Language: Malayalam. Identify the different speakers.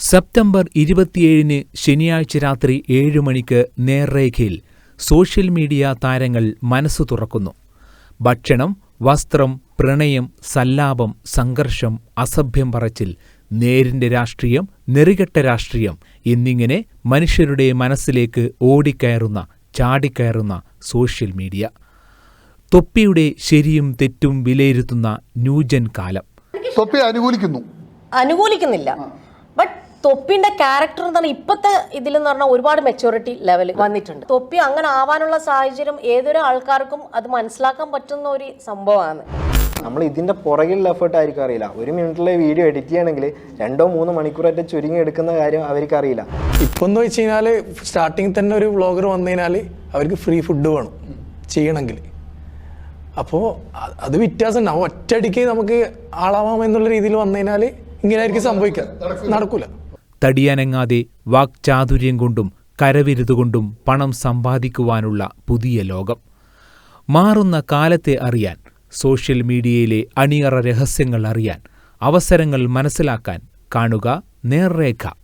Speaker 1: സെപ്റ്റംബർ ഇരുപത്തിയേഴിന് ശനിയാഴ്ച രാത്രി ഏഴ് മണിക്ക് നേർരേഖയിൽ സോഷ്യൽ മീഡിയ താരങ്ങൾ മനസ്സു തുറക്കുന്നു. ഭക്ഷണം വസ്ത്രം പ്രണയം സല്ലാപം സംഘർഷം അസഭ്യം പറച്ചിൽ നേരിന്റെ രാഷ്ട്രീയം നെറികെട്ട രാഷ്ട്രീയം എന്നിങ്ങനെ മനുഷ്യരുടെ മനസ്സിലേക്ക് ഓടിക്കയറുന്ന ചാടിക്കയറുന്ന സോഷ്യൽ മീഡിയ. തൊപ്പിയുടെ ശരിയും തെറ്റും വിലയിരുത്തുന്ന ന്യൂജൻ കാലം.
Speaker 2: തൊപ്പി അനുകൂലിക്കുന്നു.
Speaker 3: അനുകൂലിക്കുന്നില്ല. ബട്ട് തൊപ്പിന്റെ ക്യാരക്ടർ എന്ന് പറഞ്ഞാൽ ഇപ്പോഴത്തെ ഇതിലെന്ന് പറഞ്ഞാൽ ഒരുപാട് മെച്ചൂരിറ്റി ലെവൽ വന്നിട്ടുണ്ട്. തൊപ്പി അങ്ങനെ ആവാനുള്ള സാഹചര്യം ഏതൊരു ആൾക്കാർക്കും അത് മനസ്സിലാക്കാൻ പറ്റുന്ന ഒരു സംഭവമാണ്.
Speaker 4: നമ്മൾ ഇതിന്റെ പുറകിലുള്ള എഫേർട്ട് ആയിരിക്കും അറിയില്ല. ഒരു മിനിറ്റിലെ വീഡിയോ എഡിറ്റ് ചെയ്യണമെങ്കിൽ രണ്ടോ മൂന്നോ മണിക്കൂറായിട്ട് ചുരുങ്ങി എടുക്കുന്ന കാര്യം അവർക്ക് അറിയില്ല.
Speaker 5: ഇപ്പം എന്ന് വെച്ച് കഴിഞ്ഞാൽ സ്റ്റാർട്ടിങ് തന്നെ ഒരു വ്ളോഗർ വന്നു കഴിഞ്ഞാൽ അവർക്ക് ഫ്രീ ഫുഡ് വേണം. ചെയ്യണമെങ്കിൽ. അപ്പോൾ അത് വ്യത്യാസം ഉണ്ടാവും ഒറ്റയടിക്ക് നമുക്ക് ആളാവാം എന്നുള്ള രീതിയിൽ വന്നു കഴിഞ്ഞാൽ ഇങ്ങനെയായിരിക്കും സംഭവിക്കുക. നടക്കൂല.
Speaker 1: തടിയനങ്ങാതെ വാക്ചാതുര്യം കൊണ്ടും കരവിരുതുകൊണ്ടും പണം സമ്പാദിക്കുവാനുള്ള പുതിയ ലോകം. മാറുന്ന കാലത്തെ അറിയാൻ സോഷ്യൽ മീഡിയയിലെ അണിയറ രഹസ്യങ്ങൾ അറിയാൻ അവസരങ്ങൾ മനസ്സിലാക്കാൻ കാണുക നേർരേഖ.